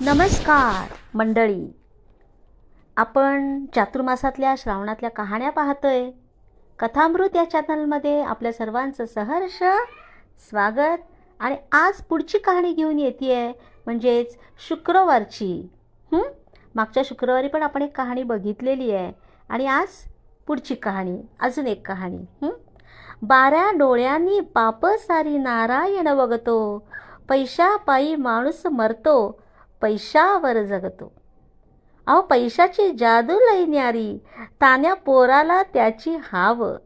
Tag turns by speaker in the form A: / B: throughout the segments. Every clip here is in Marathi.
A: नमस्कार मंडळी. आपण चातुर्मासातल्या श्रावणातल्या कहाण्या पाहतोय. कथामृत या चॅनलमध्ये आपल्या सर्वांचं सहर्ष स्वागत आणि आज पुढची कहाणी घेऊन येते आहे म्हणजेच शुक्रवारची. मागच्या शुक्रवारी पण आपण एक कहाणी बघितलेली आहे आणि आज पुढची कहाणी अजून एक कहाणी. बारा बाऱ्या डोळ्यांनी पाप सारी नारायण बघतो पैशापायी माणूस मरतो पैशावर जगतो. अहो पैशाची जादू लई न्यारी तान्या पोराला त्याची हाव.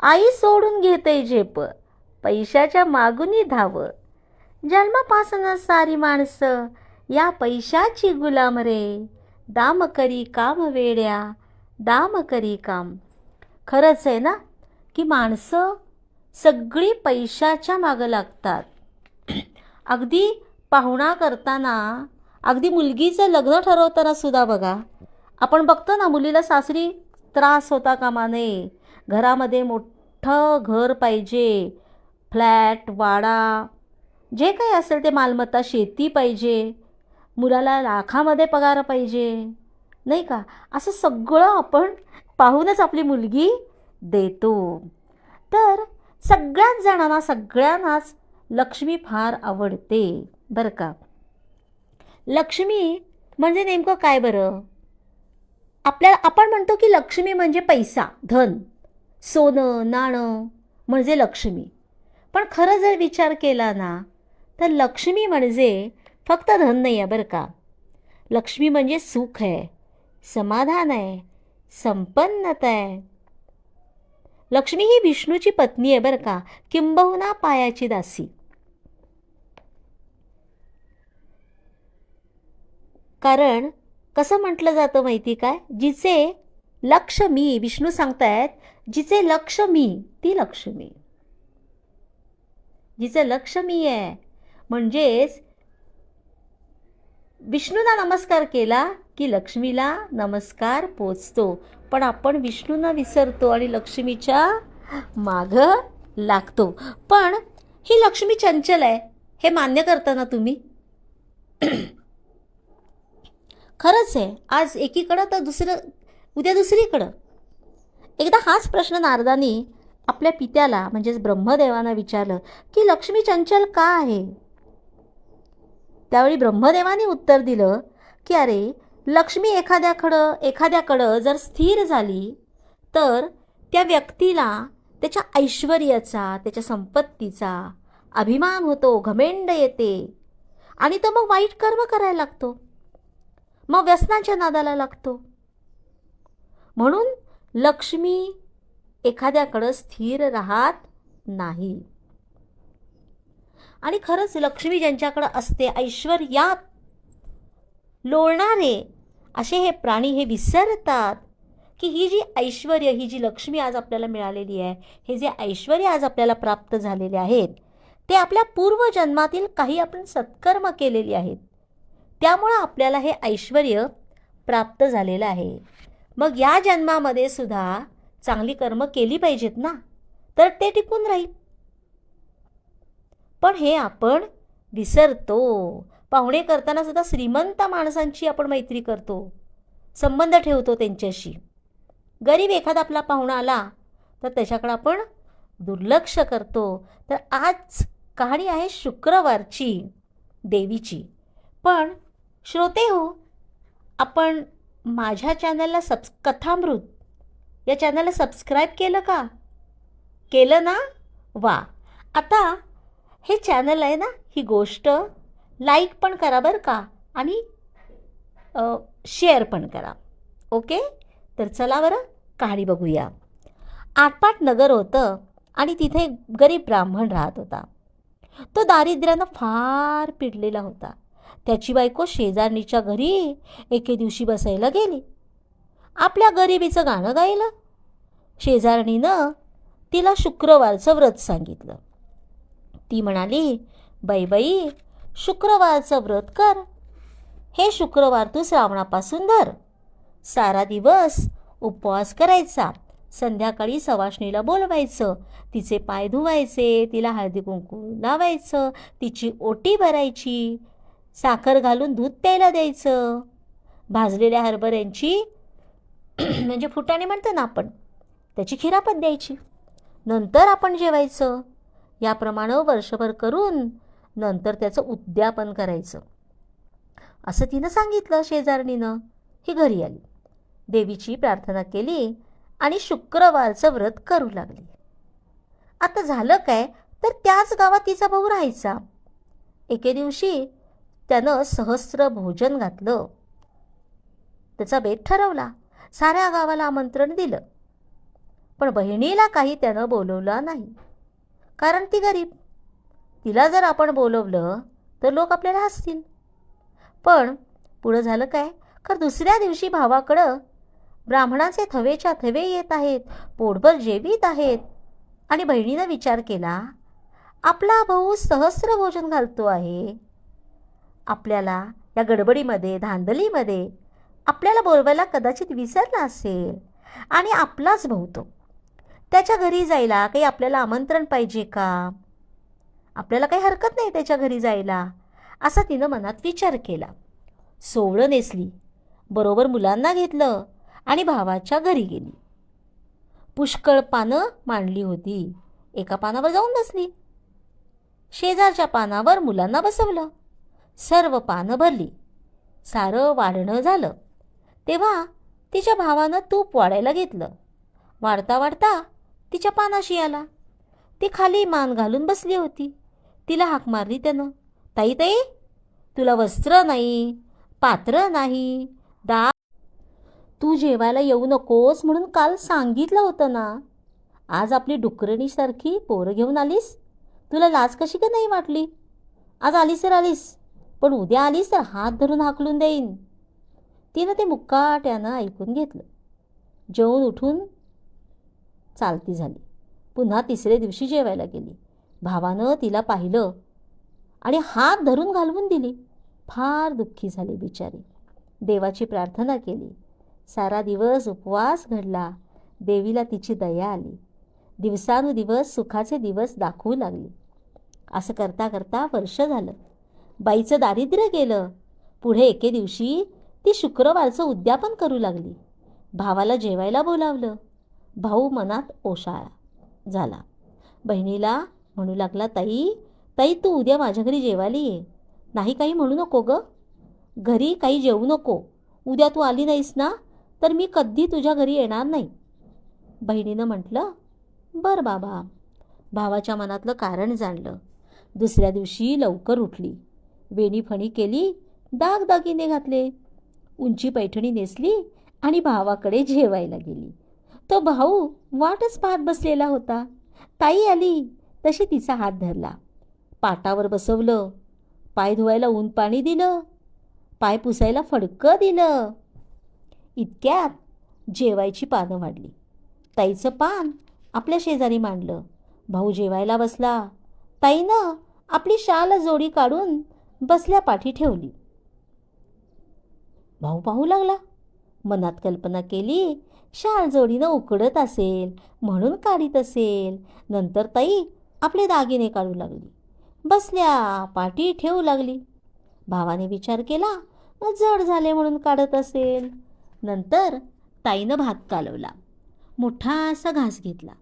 A: आई सोडून घेते झेप पैशाच्या मागुनी धाव. जन्मापासून सारी माणसं या पैशाची गुलाम रे. दाम करी काम वेड्या दाम करी काम. खरंच आहे ना की माणसं सगळी पैशाच्या मागं लागतात. अगदी पाहुणा करताना अगदी मुलगीचं लग्न ठरवताना सुद्धा बघा. आपण बघतो ना मुलीला सासरी त्रास होता कामा नये. घरामध्ये मोठं घर पाहिजे. फ्लॅट वाडा जे काही असेल ते मालमत्ता शेती पाहिजे. मुलाला लाखामध्ये पगार पाहिजे. नाही का? असं सगळं आपण पाहूनच आपली मुलगी देतो. तर सगळ्याच जणांना सगळ्यांनाच लक्ष्मी फार आवडते. बरं का? लक्ष्मी म्हणजे नेमकं काय बरं? आपल्या आपण म्हणतो की लक्ष्मी म्हणजे पैसा धन सोनं नाणं म्हणजे लक्ष्मी. पण खरं जर विचार केला ना तर लक्ष्मी म्हणजे फक्त धन नाही आहे बरं का. लक्ष्मी म्हणजे सुख आहे समाधान आहे संपन्नता आहे. लक्ष्मी ही विष्णूची पत्नी आहे बरं का किंबहुना पायाची दासी. कारण कसं म्हटलं जातं माहिती काय? जिचे लक्ष मी विष्णू सांगतायत जिचे लक्ष मी ती लक्ष्मी. जिचे लक्ष मी आहे म्हणजेच विष्णूला नमस्कार केला की लक्ष्मीला नमस्कार पोचतो. पण आपण विष्णूंना विसरतो आणि लक्ष्मीच्या मागं लागतो. पण ही लक्ष्मी चंचल आहे हे मान्य करता ना तुम्ही? खरंच आहे. आज एकीकडं तर दुसरं उद्या दुसरीकडं. एकदा हाच प्रश्न नारदानी आपल्या पित्याला म्हणजेच ब्रह्मदेवानं विचारलं की लक्ष्मी चंचल का आहे? त्यावेळी ब्रह्मदेवाने उत्तर दिलं की अरे लक्ष्मी एखाद्याकडं एखाद्याकडं जर स्थिर झाली तर त्या व्यक्तीला त्याच्या ऐश्वर्याचा त्याच्या संपत्तीचा अभिमान होतो घमेंड येते. आणि तो मग वाईट कर्म करायला लागतो. मग व्यसनाच्या नादाला लागतो. म्हणून लक्ष्मी एखाद्याकडं स्थिर राहत नाही. आणि खरंच लक्ष्मी ज्यांच्याकडं असते ऐश्वर्यात लोळणारे असे हे प्राणी हे विसरतात की ही जी ऐश्वर ही जी लक्ष्मी आज आपल्याला मिळालेली आहे हे जे ऐश्वर आज आपल्याला प्राप्त झालेले आहेत ते आपल्या पूर्वजन्मातील काही आपण सत्कर्म केलेली आहेत. त्यामुळं आपल्याला हे ऐश्वर प्राप्त झालेलं आहे. मग या जन्मामध्ये सुद्धा चांगली कर्म केली पाहिजेत ना? तर ते टिकून राहील. पण हे आपण विसरतो. पाहुणे करताना सुद्धा श्रीमंत माणसांची आपण मैत्री करतो. संबंध ठेवतो त्यांच्याशी. गरीब एखादा आपला पाहुणा आला तर त्याच्याकडं आपण दुर्लक्ष करतो. तर आज कहाणी आहे शुक्रवारची देवीची. पण श्रोते हो आपण माझ्या चॅनलला सबस् कथामृत या चॅनलला सबस्क्राईब केलं का? केलं ना? वा. आता हे चॅनल आहे ना ही गोष्ट लाईक पण करा बरं का आणि शेअर पण करा. ओके? तर चला बरं कहाणी बघूया. आटपाट नगर होतं आणि तिथे एक गरीब ब्राह्मण राहत होता. तो दारिद्र्यानं फार पिडलेला होता. त्याची बायको शेजारणीच्या घरी एके दिवशी बसायला गेली. आपल्या गरिबीचं गाणं गायलं. शेजारणीनं तिला शुक्रवारचं व्रत सांगितलं. ती म्हणाली बाई बाई शुक्रवारचं व्रत कर. हे शुक्रवार तू श्रावणापासून धर. सारा दिवस उपवास करायचा. संध्याकाळी सवाष्णीला बोलवायचं. तिचे पाय धुवायचे तिला हळदी कुंकू लावायचं तिची ओटी भरायची. साखर घालून दूध प्यायला द्यायचं. भाजलेल्या हरभऱ्यांची म्हणजे फुटाणे म्हणतो ना आपण त्याची खिरापत द्यायची. नंतर आपण जेवायचं. याप्रमाणे वर्षभर करून नंतर त्याचं उद्यापन करायचं. असं तिनं सांगितलं शेजारणीनं. ही घरी आली. देवीची प्रार्थना केली आणि शुक्रवारचं व्रत करू लागली. आता झालं काय? तर त्याच गावात तिचा भाऊ राहायचा. एके दिवशी त्यानं सहस्र भोजन घातलं. त्याचा बेत ठरवला. साऱ्या गावाला आमंत्रण दिलं. पण बहिणीला काही त्यानं बोलवलं नाही. कारण ती गरीब. तिला जर आपण बोलवलं तर लोक आपल्याला हसतील. पण पुढं झालं काय? तर दुसऱ्या दिवशी भावाकडं ब्राह्मणाचे थवेच्या थवे येत आहेत पोटभर जेवीत आहेत. आणि बहिणीनं विचार केला आपला भाऊ सहस्र भोजन घालतो आहे. आपल्याला या गडबडीमध्ये धांदलीमध्ये आपल्याला बोलवायला कदाचित विसरला असेल आणि आपलाच भाऊ त्याच्या घरी जायला काही आपल्याला आमंत्रण पाहिजे का? आपल्याला काही हरकत नाही त्याच्या घरी जायला असा तिनं मनात विचार केला. सोवळं नेसली बरोबर मुलांना घेतलं आणि भावाच्या घरी गेली. पुष्कळ पानं मांडली होती. एका पानावर जाऊन बसली. शेजारच्या पानावर मुलांना बसवलं. सर्व पानं भरली. सारं वाढणं झालं. तेव्हा तिच्या भावानं तूप वाढायला घेतलं. वाढता वाढता तिच्या पानाशी आला. ती खाली मान घालून बसली होती. तिला हाक मारली त्यानं. ताई ताई तुला वस्त्र नाही पात्र नाही दा तू जेवायला येऊ नकोस म्हणून काल सांगितलं होतं ना. आज आपली डुकरणीसारखी पोरं घेऊन आलीस? तुला लाज कशी का नाही वाटली? आज आलीस तर आलीस. पण उद्या आलीस तर हात धरून हाकलून देईन. तिनं ते मुक्काट्यानं ऐकून घेतलं. जेवून उठून चालती झाली. पुन्हा तिसऱ्या दिवशी जेवायला गेली. भावानं तिला पाहिलं आणि हात धरून घालवून दिली. फार दुःखी झाली बिचारी. देवाची प्रार्थना केली. सारा दिवस उपवास घडला. देवीला तिची दया आली. दिवसानुदिवस सुखाचे दिवस दाखवू लागली. असं करता करता वर्ष झालं. बाईचं दारिद्र्य गेलं. पुढे एके दिवशी ती शुक्रवारचं उद्यापन करू लागली. भावाला जेवायला बोलावलं. भाऊ मनात ओशाळा झाला. बहिणीला म्हणू लागला ताई ताई तू उद्या माझ्या घरी जेवायला ये. नाही काही म्हणू नको ग. घरी काही जेवू नको. उद्या तू आली नाहीस ना तर मी कधी तुझ्या घरी येणार नाही. बहिणीनं म्हटलं बरं बाबा. भावाच्या मनातलं कारण जाणलं. दुसऱ्या दिवशी लवकर उठली. वेणीफणी केली दागदागिने घातले. उंची पैठणी नेसली आणि भावाकडे जेवायला गेली. तो भाऊ वाटच पाहत बसलेला होता. ताई आली तशी तिचा हात धरला. पाटावर बसवलं. पाय धुवायला ऊन पाणी दिलं. पाय पुसायला फडकं दिलं. इतक्यात जेवायची पानं वाढली. ताईचं पान आपल्या शेजारी मांडलं. भाऊ जेवायला बसला. ताईनं आपली शाल जोडी काढून बसल्या पाठी ठेवली. भाऊ पाहू लागला. मनात कल्पना केली शाल जोडीनं उकडत असेल म्हणून काढीत असेल. नंतर ताई आपले दागिने काढू लागली. बसल्या पाठी ठेवू लागली. भावाने विचार केला जड झाले म्हणून काढत असेल. नंतर ताईनं भात कालवला. मोठासा घास घेतला.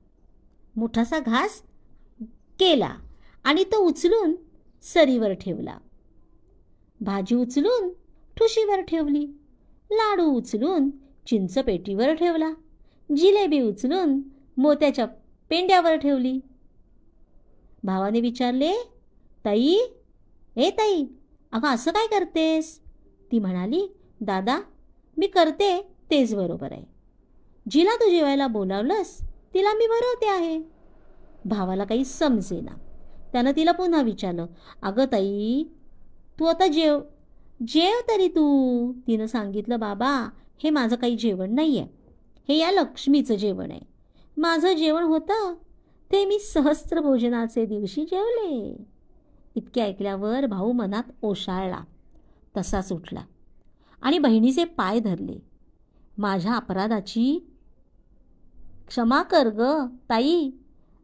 A: मोठासा घास केला आणि तो उचलून सरीवर ठेवला. भाजी उचलून ठुशीवर ठेवली. लाडू उचलून चिंचपेटीवर ठेवला. जिलेबी उचलून मोत्याच्या पेंड्यावर ठेवली. भावाने विचारले ताई ए ताई अगं असं काय करतेस? ती म्हणाली दादा मी करते तेच बरोबर आहे. जिला तू जेवायला बोलावलंस तिला मी भरवते आहे. भावाला काही समजेना. त्यानं तिला पुन्हा विचारलं अगं ताई तू आता जेव. जेव तरी तू तिनं सांगितलं बाबा हे माझं काही जेवण नाही आहे हे या लक्ष्मीचं जेवण आहे. माझं जेवण होतं. ते मी सहस्त्र भोजनाचे दिवशी जेवले. इतके ऐकल्यावर भाऊ मनात ओशाळला. तसाच उठला आणि बहिणीचे पाय धरले. माझ्या अपराधाची क्षमा कर ग ताई.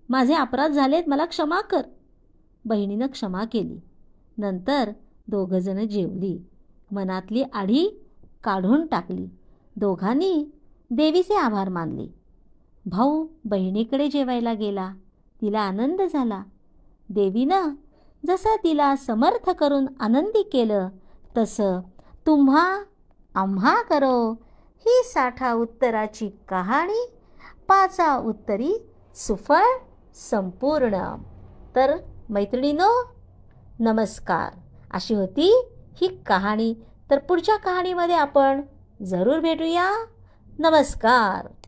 A: माझे अपराध झालेत मला क्षमा कर. बहिणीनं क्षमा केली. नंतर दोघंजणं जेवली. मनातली आढी काढून टाकली. दोघांनी देवीचे आभार मानले. भाऊ बहिणीकडे जेवायला गेला. तिला आनंद झाला. देवीनं जसं तिला समर्थ करून आनंदी केलं तसं तुम्हा आम्हा करो. ही साठा उत्तराची कहाणी पाचा उत्तरी सुफळ संपूर्ण. तर मैत्रिणीनो नमस्कार. अशी होती ही कहाणी. तर पुढच्या कहाणीमध्ये आपण जरूर भेटूया. नमस्कार.